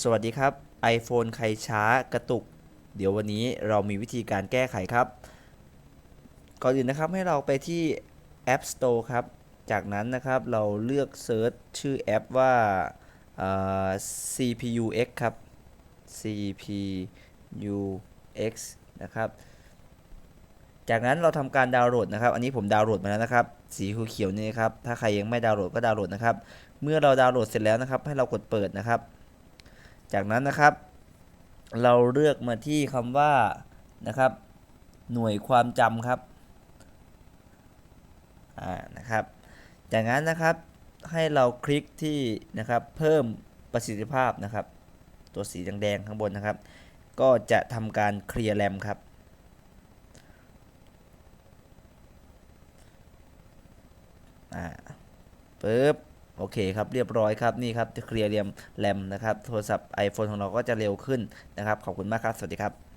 สวัสดีครับ iPhone ใครช้ากระตุก เดี๋ยววันนี้เรามีวิธีการแก้ไขครับ ก่อนอื่นนะครับให้เราไปที่ App Store ครับ จากนั้นนะครับเราเลือกเซิร์ชชื่อแอปว่า CPUX ครับ CPUX นะครับ จากนั้นเราทำการดาวน์โหลดนะครับ อันนี้ผมดาวน์โหลดมาแล้วนะครับ สีเขียวนี่ครับ ถ้าใครยังไม่ดาวน์โหลดก็ดาวน์โหลดนะครับ เมื่อเราดาวน์โหลดเสร็จแล้วนะครับ ให้เรากดเปิดนะครับ จากนั้นนะครับ เราเลือกมาที่คำว่านะครับ หน่วยความจำครับอ่านะครับ จากนั้นนะครับให้เราคลิกที่นะครับเพิ่มประสิทธิภาพนะครับ ตัวสีแดงๆข้างบนนะครับ ก็จะทำการเคลียร์แรมครับอ่าปึ๊บ โอเคครับเรียบร้อยครับนี่ครับเคลียร์เรียมแรมนะครับโทรศัพท์ iPhone ของเราก็จะเร็วขึ้นนะครับ ขอบคุณมากครับ สวัสดีครับ